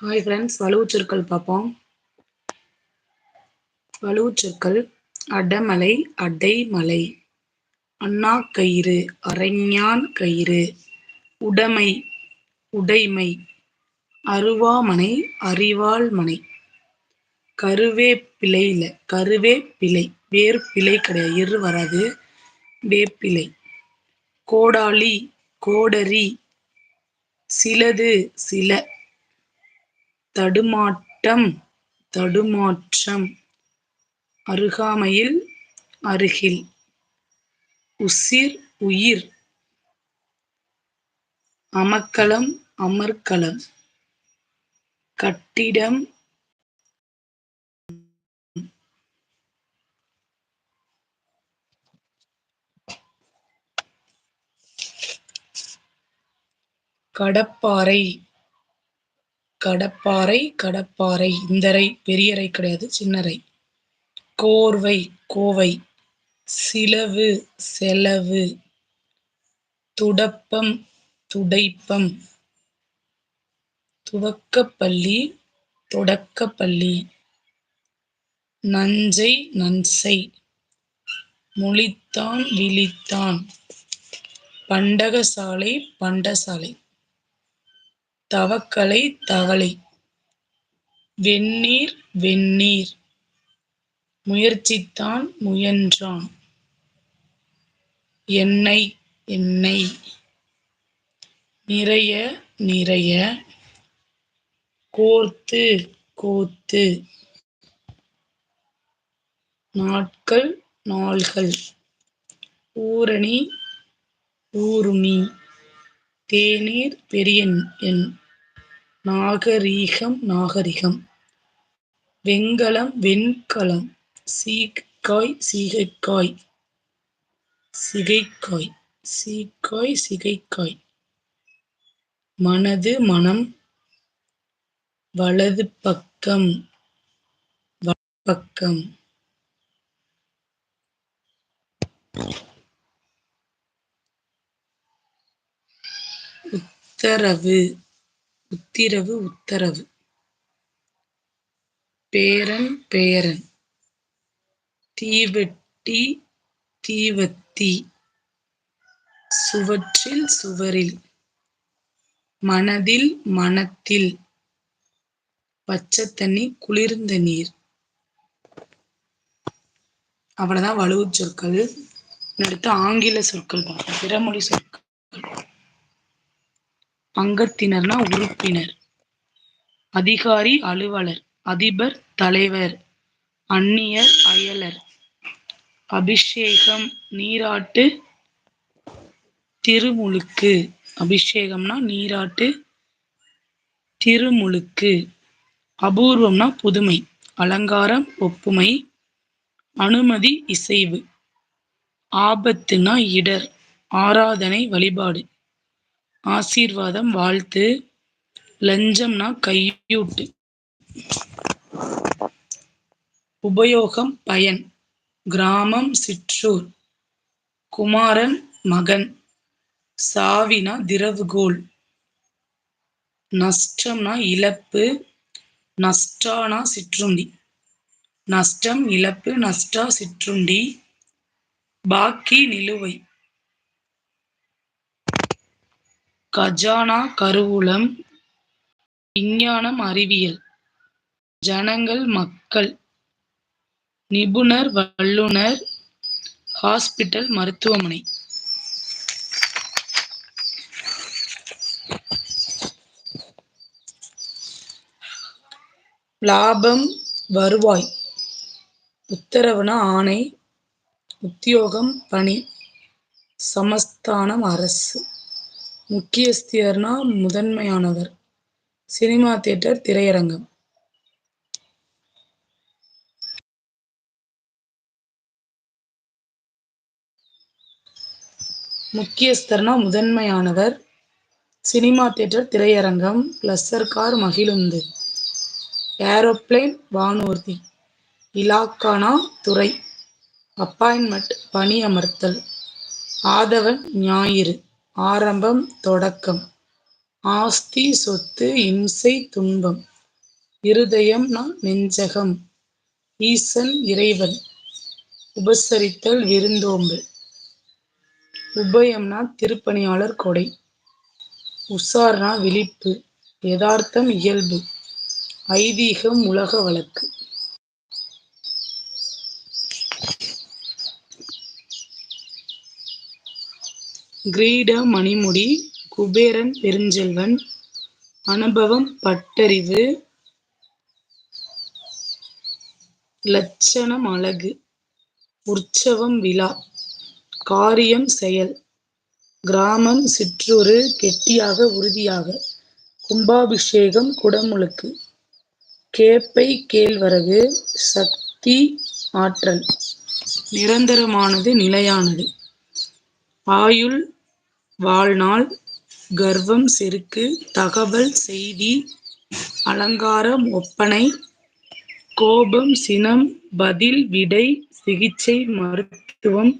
Hi friends வலுவுச்சொற்கள் பார்ப்போம். வலுவுச்சொற்கள் அடமலை அடைமலை அண்ணாக்கயிறு அரைஞாண் கயிறு உடைமை உடைமை அருவாமனை அரிவாள் மனை கருவேப்பிலையில கருவேப்பிலை வேர்ப்பிலை கிடையாது எரு வராது வேப்பிலை கோடாளி கோடரி சிலது சில. தடுமாட்டம் தடுமாற்றம். அருகாமையில் அருகில். உசிர் உயிர். அமக்கலம் அமர்க்களம் கட்டிடம். கடப்பாறை. கடப்பாரை கடப்பாரை இந்தரை பெரியரை கிடையாது சின்னரை. கோர்வை கோவை. சிலவு செலவு. துடப்பம் துடைப்பம். துவக்கப்பள்ளி தொடக்கப்பள்ளி நஞ்சை நன்சை. முழித்தான் விழித்தான். பண்டகசாலை பண்டசாலை. தவக்கலை தவளை. வெந்நீர் வெந்நீர். முயற்சித்தான் முயன்றான். எண்ணெய் எண்ணெய். நிறைய நிறைய. கோர்த்து கோத்து. நாட்கள் நாள்கள். ஊரணி ஊருணி தேநீர் பெரிய எண் நாகரீகம் நாகரிகம். வெண்கலம் வெண்கலம் சீக்காய் சீகைக்காய். சிகைக்காய் சீக்காய் சிகைக்காய். மனது மனம் வலது பக்கம் பக்கம். உத்தரவு உத்திரவு உத்தரவு. பேரன் பேரன். தீவெட்டி தீவத்தி. சுவற்றில் சுவரில். மனதில் மனத்தில். பச்சை தண்ணி குளிர்ந்த நீர். அவ்வளவுதான் வலுவு சொற்கள். அடுத்து ஆங்கில சொற்கள் பார்ப்போம். பிறமொழி சொற்கள். அங்கத்தினர்னா உறுப்பினர். அதிகாரி அலுவலர் அதிபர் தலைவர் அந்நியர் அயலர். அபிஷேகம் நீராட்டு திருமுழுக்கு. அபிஷேகம்னா நீராட்டு திருமுழுக்கு. அபூர்வம்னா புதுமை அலங்காரம் ஒப்புமை அனுமதி இசைவு. ஆபத்துனா இடர் ஆராதனை வழிபாடு. ஆசீர்வாதம் வாழ்த்து. லஞ்சம்னா கையூட்டு. உபயோகம் பயன். கிராமம் சிற்றூர். குமாரன் மகன். சாவினா திரவுகோல் நஷ்டம்னா இழப்பு. நஷ்டானா சிற்றுண்டி. நஷ்டம் இழப்பு. நஷ்டா சிற்றுண்டி. பாக்கி நிலுவை. கஜானா கருவூலம் விஞ்ஞானம் அறிவியல் ஜனங்கள் மக்கள் நிபுணர் வல்லுனர் ஹாஸ்பிட்டல் மருத்துவமனை. லாபம் வருவாய் உத்தரவுன ஆணை உத்தியோகம் பணி சமஸ்தானம் அரசு. முக்கியஸ்தியர்னா முதன்மையானவர். சினிமா தியேட்டர் திரையரங்கம். முக்கியஸ்தர்னா முதன்மையானவர். சினிமா தியேட்டர் திரையரங்கம் பிளஸ்ஸர் கார் மகிழுந்து. ஏரோப்ளேன் வானூர்தி. இலாக்கானா துறை. அப்பாயின்மெண்ட் பணி அமர்த்தல் ஆதவன் ஞாயிறு. ஆரம்பம் தொடக்கம். ஆஸ்தி சொத்து இம்சை துன்பம். இருதயம் நெஞ்சகம். ஈசன் இறைவன். உபசரித்தல் விருந்தோம்பு. உபயம்னா திருப்பணியாளர் கொடை. உசார்னா விழிப்பு. யதார்த்தம் இயல்பு. ஐதீகம் உலக வழக்கு. கிரீட மணிமுடி குபேரன் பெருஞ்செல்வன் அனுபவம் பட்டறிவு லட்சணம் அழகு உற்சவம் விழா காரியம் செயல் கிராமம் சிற்றூரு கெட்டியாக உறுதியாக கும்பாபிஷேகம் குடமுழுக்கு கேப்பை கேழ்வரகு சக்தி ஆற்றல் நிரந்தரமானது நிலையானது. ஆயுள் வாழ்நாள் கர்வம் செருக்கு தகவல் செய்தி அலங்காரம் ஒப்பனை கோபம் சினம் பதில் விடை சிகிச்சை மருத்துவம்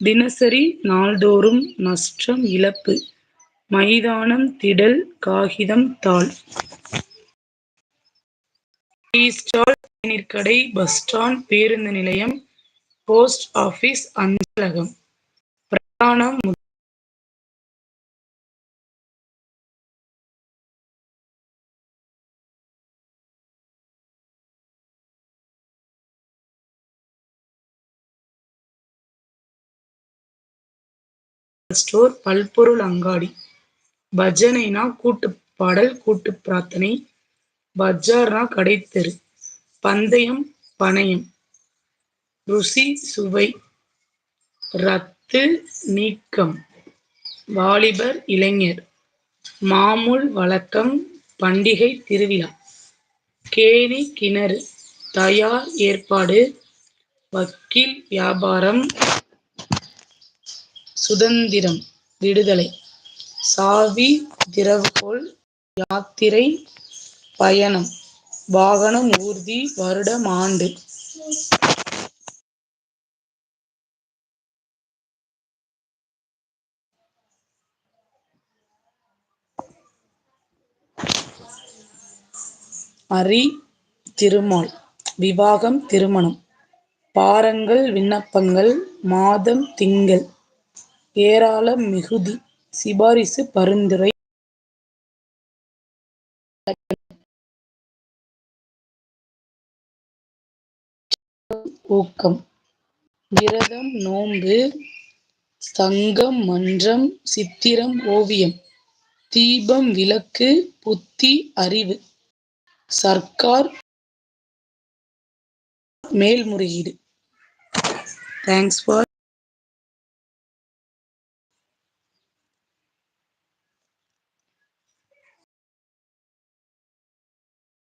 தினசரி நாள்தோறும் நஷ்டம் இழப்பு மைதானம் திடல் காகிதம் தாள். டீ கடை பஸ் ஸ்டாண்ட் பேருந்து நிலையம் போஸ்ட் ஆபீஸ் அஞ்சலகம். பிரயாணம் ஸ்டோர் பல்பொருள் அங்காடி. பஜனைனா கூட்டு பாடல் கூட்டு பிரார்த்தனை. பஜார்னா கடைத்தெரு. பந்தயம் பணயம். ருசி சுவை. ரத் ரத்து நீக்கம். வாலிபர் இளைஞர். மாமூல் வழக்கம் பண்டிகை திருவிழா. கேணி கிணறு. தயார் ஏற்பாடு. வக்கீல் வியாபாரம். சுதந்திரம் விடுதலை. சாவி திறவுகோல் யாத்திரை பயணம். வாகனம் ஊர்தி வருடம் ஆண்டு. அரி திருமால் விவாகம் திருமணம் பாரங்கள் விண்ணப்பங்கள் மாதம் திங்கள் ஏராளம் மிகுதி சிபாரிசு பரிந்துரை. ஊக்கம் விரதம் நோன்பு சங்கம் மன்றம் சித்திரம் ஓவியம் தீபம் விளக்கு புத்தி அறிவு. சர்க்கார் மேல்முறையீடு. Thanks for